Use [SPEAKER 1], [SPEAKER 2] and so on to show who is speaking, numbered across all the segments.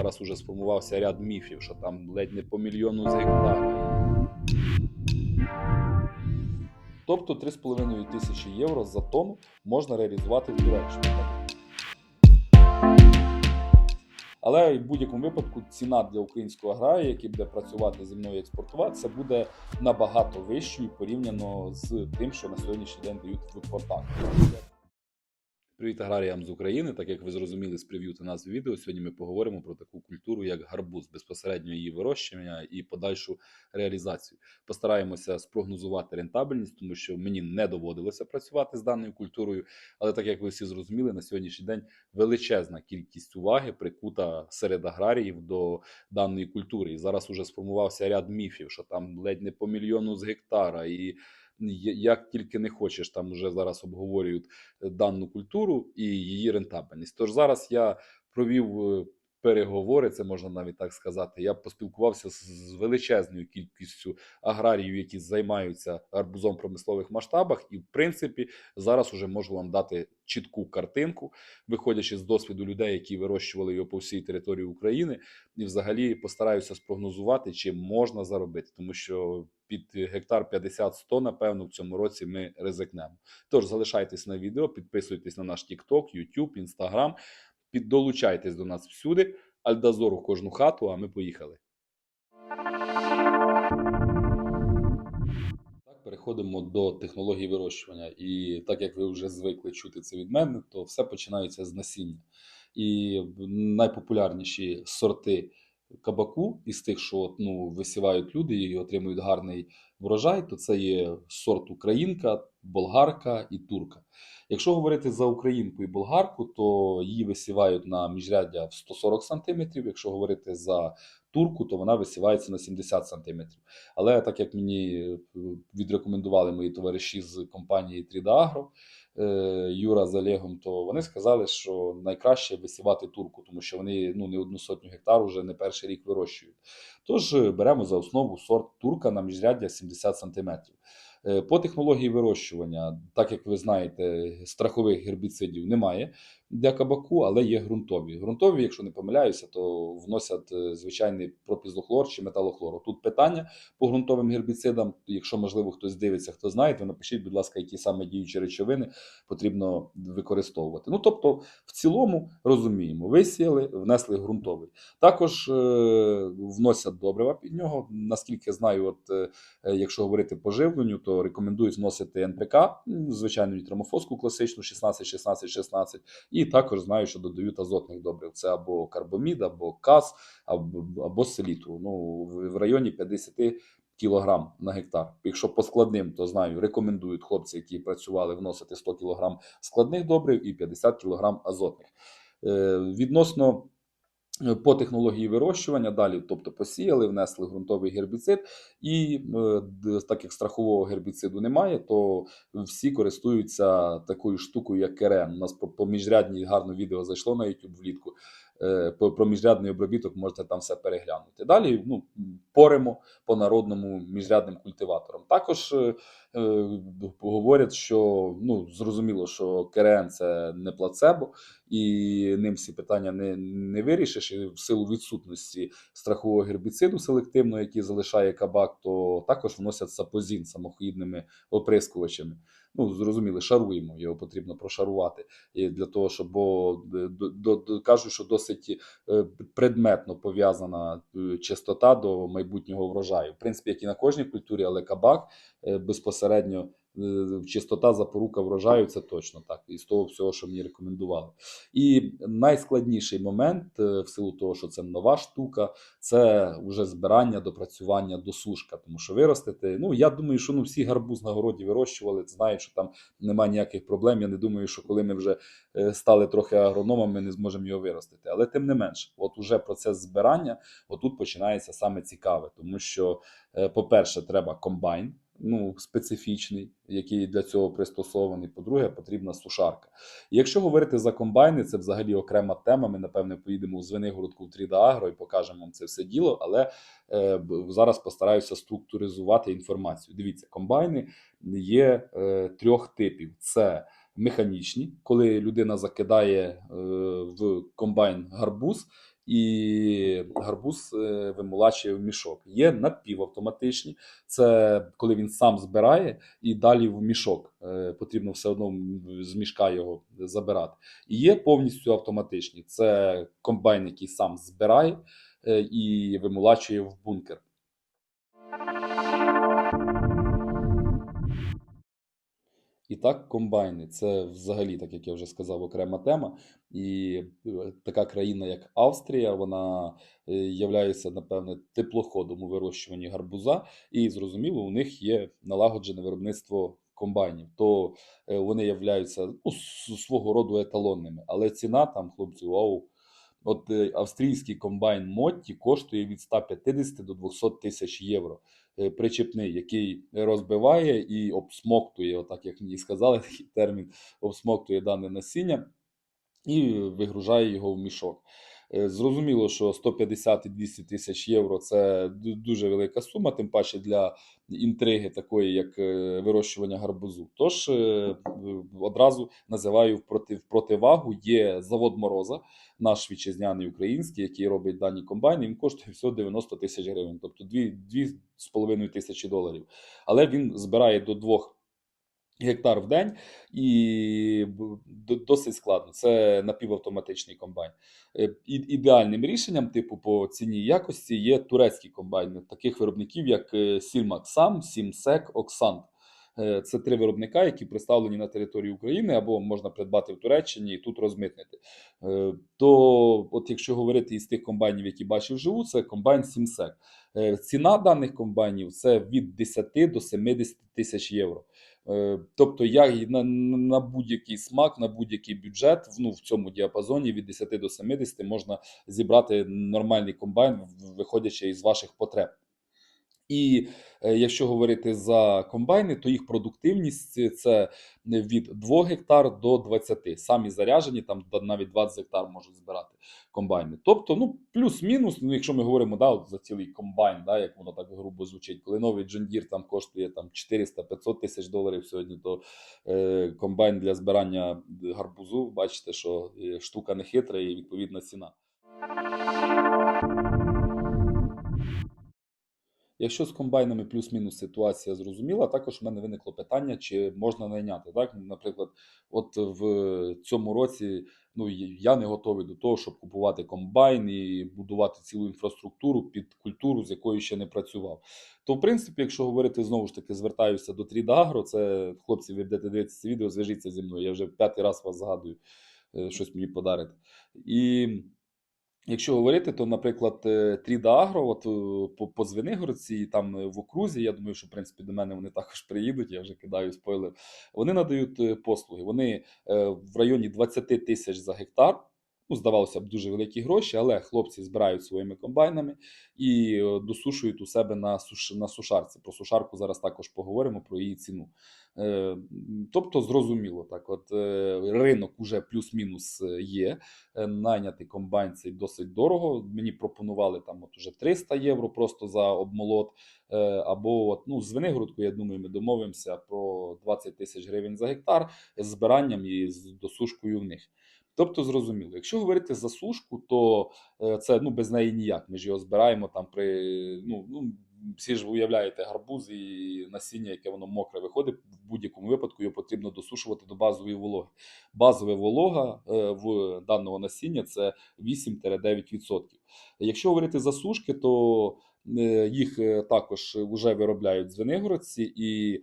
[SPEAKER 1] Зараз уже сформувався ряд міфів, що там ледь не по мільйону з гектара. Тобто 3,5 тисячі євро за тонну можна реалізувати в Туреччині. Але в будь-якому випадку ціна для українського аграрія, який буде працювати зі мною і експортувати, це буде набагато вищою порівняно з тим, що на сьогоднішній день дають в портах. Привіт аграріям з України. Так як ви зрозуміли з прев'ю та назви відео, сьогодні ми поговоримо про таку культуру, як гарбуз, безпосередньо її вирощування і подальшу реалізацію. Постараємося спрогнозувати рентабельність, тому що мені не доводилося працювати з даною культурою. Але так як ви всі зрозуміли, на сьогоднішній день величезна кількість уваги прикута серед аграріїв до даної культури. І зараз уже сформувався ряд міфів, що там ледь не по мільйону з гектара і. Як тільки не хочеш, там вже зараз обговорюють е, дану культуру і її рентабельність. Тож зараз я провів е, переговори, це можна навіть так сказати. Я поспілкувався з величезною кількістю аграріїв, які займаються арбузом в промислових масштабах, і в принципі зараз уже можу вам дати чітку картинку, виходячи з досвіду людей, які вирощували його по всій території України, і взагалі постараюся спрогнозувати, чи можна заробити, тому що під гектар 50-100, напевно, в цьому році ми ризикнемо. Тож залишайтесь на відео, підписуйтесь на наш TikTok, YouTube, Instagram, під долучайтесь до нас всюди. Альдазор у кожну хату, а ми поїхали. Переходимо до технології вирощування. І так як ви вже звикли чути це від мене, то все починається з насіння. І найпопулярніші сорти кабаку із тих, що ну, висівають люди і отримують гарний врожай, то це є сорт Українка, болгарка і турка. Якщо говорити за українку і болгарку, то її висівають на міжряддя в 140 см. Якщо говорити за турку, то вона висівається на 70 см. Але так як мені е, відрекомендували мої товариші з компанії 3D Agro, е, Юра з Олегом, то вони сказали, що найкраще висівати турку, тому що вони ну, не одну сотню гектар вже не перший рік вирощують. Тож е, беремо за основу сорт турка на міжряддя 70 см. Е, По технології вирощування, так як ви знаєте, страхових гербіцидів немає для кабаку, але є ґрунтові. Ґрунтові, якщо не помиляюся, то вносять е, звичайний пропізохлор чи металохлор. Тут питання по ґрунтовим гербіцидам. Якщо можливо хтось дивиться, хто знає, то напишіть, будь ласка, які саме діючі речовини потрібно використовувати. Ну тобто, в цілому розуміємо, висіяли, внесли ґрунтовий. Також е, вносять добрива під нього. Наскільки знаю, от е, якщо говорити по живленню, то рекомендують вносити НПК, звичайну нітромофоску класичну 16, 16, 16. І також знаю, що додають азотних добрив. Це або карбомід, або каз, або, або селітру. Ну, в районі 50 кілограм на гектар. Якщо по складним, то знаю, рекомендують хлопці, які працювали вносити 100 кілограм складних добрив і 50 кілограм азотних. Е, Відносно по технології вирощування далі, тобто посіяли, внесли ґрунтовий гербіцид, і е, так як страхового гербіциду немає, то всі користуються такою штукою, як керен. У нас по, міжрядній гарно відео зайшло на YouTube влітку. Е, Про міжрядний обробіток можете там все переглянути. Далі ну, поримо по народному міжрядним культиваторам. Також е, говорять, що ну зрозуміло, що КРН це не плацебо, і ним всі питання не, не вирішиш. І в силу відсутності страхового гербіциду селективного, який залишає кабак, то також вносять сапозін самохідними оприскувачами. Ну, зрозуміли, шаруємо, його потрібно прошарувати. І для того, щоб бо е, до, до, кажуть, що досить е, предметно пов'язана е, чистота до майбутнього врожаю. В принципі, як і на кожній культурі, але кабак е, безпосередньо е, чистота запорука врожаю, це точно так. І з того всього, що мені рекомендували. І найскладніший момент, е, в силу того, що це нова штука, це вже збирання, допрацювання до сушка. Тому що виростити. Ну я думаю, що ну всі гарбуз на городі вирощували, знають, що там немає ніяких проблем. Я не думаю, що коли ми вже е, стали трохи агрономами, ми не зможемо його виростити. Але тим не менш, от уже процес збирання, отут починається саме цікаве, тому що, по-перше, треба комбайн. Ну, специфічний, який для цього пристосований. По-друге, потрібна сушарка. І якщо говорити за комбайни, це взагалі окрема тема. Ми, напевне, поїдемо в Звенигородку в 3D Agro і покажемо вам це все діло. Але е, зараз постараюся структуризувати інформацію. Дивіться, комбайни є е, трьох типів: це механічні, коли людина закидає е, в комбайн гарбуз і гарбуз е, вимолачує в мішок. Є напівавтоматичні, це коли він сам збирає і далі в мішок. Е, Потрібно все одно з мішка його забирати. І є повністю автоматичні. Це комбайн, який сам збирає е, і вимолачує в бункер. І так, комбайни це взагалі, так як я вже сказав, окрема тема. І е, така країна, як Австрія, вона е, являється, напевне, теплоходом у вирощуванні гарбуза, і зрозуміло, у них є налагоджене виробництво комбайнів. То е, вони являються ну, свого роду еталонними. Але ціна там, хлопці, вау. От австрійський комбайн Мотті коштує від 150 до 200 тисяч євро причепний, який розбиває і обсмоктує, отак як мені сказали, такий термін обсмоктує дане насіння і вигружає його в мішок. Е, Зрозуміло, що 150 і 200 тисяч євро це дуже велика сума, тим паче для інтриги такої, як е, вирощування гарбузу. Тож е, одразу називаю в проти- в противагу є завод Мороза, наш вітчизняний український, який робить дані комбайни. Він коштує всього 90 тисяч гривень, тобто 2,5 тисячі доларів. Але він збирає до 2 гектар в день і досить складно. Це напівавтоматичний комбайн. Е, Ідеальним рішенням, типу, по ціні якості є турецькі комбайни, таких виробників, як е, Сільмаксам, Сімсек, Оксант. Е, Це три виробника, які представлені на території України або можна придбати в Туреччині і тут розмитнити. То, от якщо говорити із тих комбайнів, які бачив живу, це комбайн Сімсек. Ціна даних комбайнів це від 10 до 70 тисяч євро. Е, Тобто, я на, на будь-який смак, на будь-який бюджет, ну, в цьому діапазоні від 10 до 70 можна зібрати нормальний комбайн, виходячи із ваших потреб. І е, якщо говорити за комбайни, то їх продуктивність це від 2 гектар до 20. Самі заряжені, там навіть 20 гектар можуть збирати комбайни. Тобто, ну, плюс-мінус, ну, якщо ми говоримо да, от за цілий комбайн, да, як воно так грубо звучить, коли новий Deere там коштує там 400-500 тисяч доларів сьогодні, то е, комбайн для збирання гарбузу, бачите, що е, штука не хитра і відповідна ціна. Якщо з комбайнами плюс-мінус ситуація зрозуміла, також в мене виникло питання, чи можна найняти. Так, наприклад, от в цьому році ну я не готовий до того, щоб купувати комбайн і будувати цілу інфраструктуру під культуру, з якою ще не працював. То, в принципі, якщо говорити знову ж таки, звертаюся до 3D це хлопці, ви будете дивитися це відео, зв'яжіться зі мною. Я вже п'ятий раз вас згадую, е, щось мені подарити. І Якщо говорити, то, наприклад, е, Тріда Агро, от е, по, по Звенигородці, там е, в окрузі, я думаю, що в принципі до мене вони також приїдуть, я вже кидаю спойлер. Вони надають послуги. Вони в районі 20 тисяч за гектар. Ну, здавалося б, дуже великі гроші, але хлопці збирають своїми комбайнами і е, досушують у себе на, суш... на сушарці. Про сушарку зараз також поговоримо про її ціну. Е, Тобто, зрозуміло, так, от е, ринок уже плюс-мінус е, є е, найняти комбайн цей досить дорого. Мені пропонували там от уже 300 євро просто за обмолот. Е, Або от, ну, з Венигородкою, я думаю, ми домовимося про 20 тисяч гривень за гектар з збиранням і з досушкою в них. Тобто, зрозуміло, якщо говорити за сушку, то е, це ну, без неї ніяк. Ми ж його збираємо там при. Ну, ну, всі ж ви уявляєте гарбуз і насіння, яке воно мокре виходить. В будь-якому випадку його потрібно досушувати до базової вологи. Базова волога е, в даного насіння це 8-9%. Якщо говорити за сушки, то е, їх також вже виробляють звенигородці, і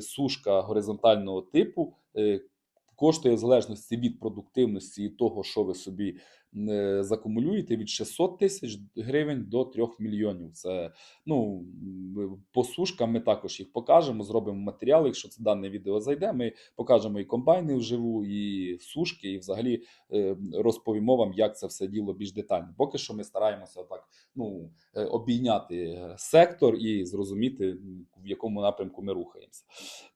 [SPEAKER 1] сушка горизонтального типу коштує в залежності від продуктивності і того, що ви собі закумулюєте, від 600 тисяч гривень до 3 мільйонів. Це ну по сушкам ми також їх покажемо, зробимо матеріал. Якщо це дане відео зайде, ми покажемо і комбайни вживу, і сушки, і взагалі е, розповімо вам, як це все діло більш детально. Поки що ми стараємося так ну, е, обійняти е, сектор і зрозуміти, в якому напрямку ми рухаємося.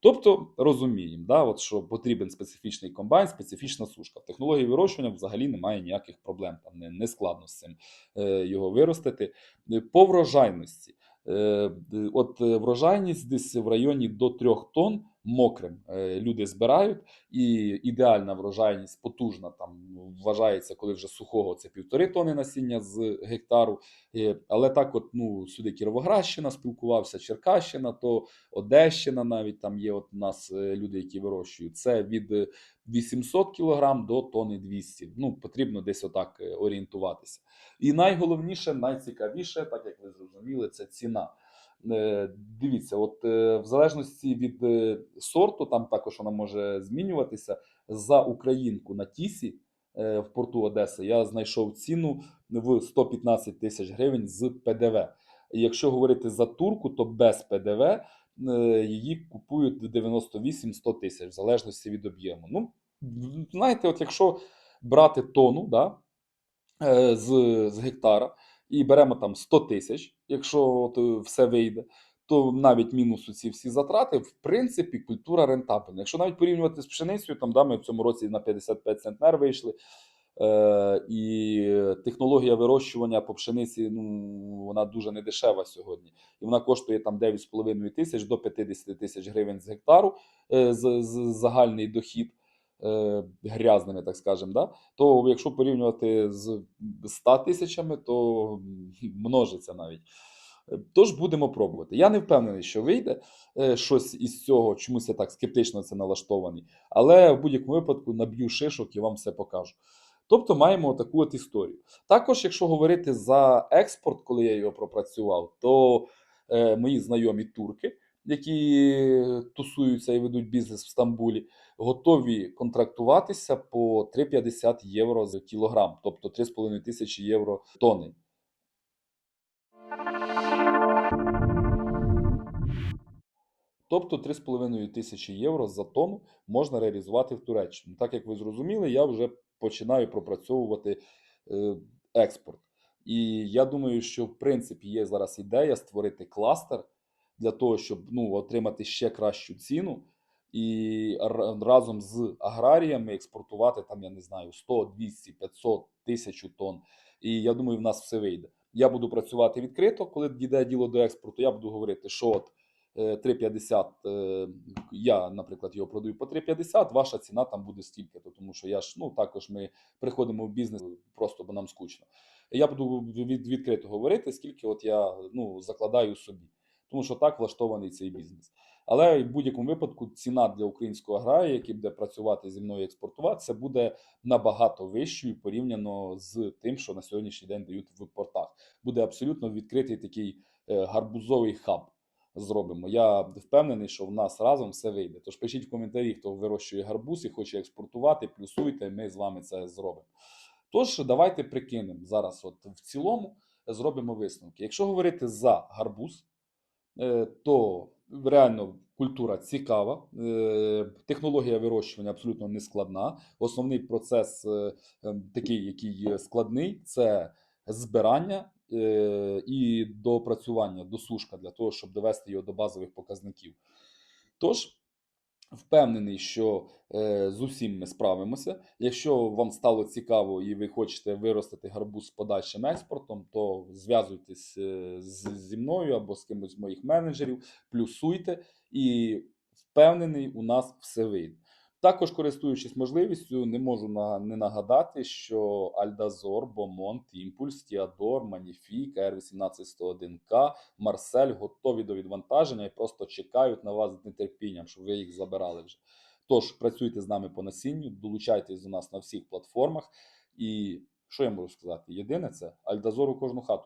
[SPEAKER 1] Тобто розуміємо, да, от, що потрібен специфічний комбайн, специфічна сушка. В технології вирощування взагалі немає ніяких проблем, там не, не складно з цим е, його виростити. Е, По врожайності. Е, От врожайність десь в районі до 3 тонн мокрим е, люди збирають, і ідеальна врожайність потужна там вважається, коли вже сухого це півтори тони насіння з гектару. Е, Але так, от ну сюди Кіровоградщина спілкувався, Черкащина, то Одещина навіть там є. От у нас е, люди, які вирощують. Це від е, 800 кг до тони 200. Ну потрібно десь отак орієнтуватися. І найголовніше, найцікавіше, так як ви зрозуміли, це ціна. Е, Дивіться, от е, в залежності від е, сорту, там також вона може змінюватися. За українку на тісі в порту Одеси я знайшов ціну в 115 тисяч гривень з ПДВ. Якщо говорити за турку, то без ПДВ її купують 98-100 тисяч, в залежності від об'єму. Ну, знаєте, от якщо брати тону, да, з, з гектара і беремо там 100 тисяч, якщо от, е, все вийде, то навіть мінус у ці всі затрати, в принципі, культура рентабельна. Якщо навіть порівнювати з пшеницею, там да, ми в цьому році на 55 центнер вийшли. Е, і технологія вирощування по пшениці ну, вона дуже недешева сьогодні. І вона коштує там 9,5 тисяч до 50 тисяч гривень з гектару е, з, з загальний дохід грязними, так скажемо. Да? То якщо порівнювати з 100 тисячами, то множиться навіть. Е, Тож будемо пробувати. Я не впевнений, що вийде е, щось із цього, чомусь я так скептично це налаштований. Але в будь-якому випадку наб'ю шишок і вам все покажу. Тобто маємо таку от історію. Також, якщо говорити за експорт, коли я його пропрацював, то е, мої знайомі турки, які тусуються і ведуть бізнес в Стамбулі, готові контрактуватися по 3,50 євро за кілограм, тобто 3,5 тисячі євро тони. Тобто 3,5 тисячі євро за тонну можна реалізувати в Туреччині. Так як ви зрозуміли, я вже починаю пропрацьовувати е, експорт. І я думаю, що в принципі є зараз ідея створити кластер для того, щоб ну, отримати ще кращу ціну і разом з аграріями експортувати там, я не знаю, 100, 200, 500, 1000 тонн. І я думаю, в нас все вийде. Я буду працювати відкрито, коли дійде діло до експорту. Я буду говорити, що от е, 3,50, е, я, наприклад, його продаю по 3,50, ваша ціна там буде стільки-то, тому що я ж ну також ми приходимо в бізнес просто, бо нам скучно. Я буду від, відкрито говорити, скільки от я ну, закладаю собі, тому що так влаштований цей бізнес. Але в будь-якому випадку ціна для українського аграрія, який буде працювати зі мною і це буде набагато вищою порівняно з тим, що на сьогоднішній день дають в портах. Буде абсолютно відкритий такий е, гарбузовий хаб. Зробимо. Я впевнений, що в нас разом все вийде. Тож пишіть в коментарі, хто вирощує гарбуз і хоче експортувати, плюсуйте, ми з вами це зробимо. Тож давайте прикинемо зараз, от в цілому зробимо висновки. Якщо говорити за гарбуз, е, то реально культура цікава, е, технологія вирощування абсолютно не складна. Основний процес е, е, такий, який складний, це збирання е, і доопрацювання, досушка для того, щоб довести його до базових показників. Тож, впевнений, що е, з усім ми справимося. Якщо вам стало цікаво і ви хочете виростити гарбуз з подальшим експортом, то зв'язуйтесь е, зі мною або з кимось з моїх менеджерів, плюсуйте, і впевнений, у нас все вийде. Також, користуючись можливістю, не можу не нагадати, що Альдазор, Бомонт, Імпульс, Тіадор, Маніфік, Р181К, Марсель готові до відвантаження і просто чекають на вас з нетерпінням, щоб ви їх забирали вже. Тож працюйте з нами по насінню, долучайтесь до нас на всіх платформах. І що я можу сказати? Єдине це Альдазор у кожну хату.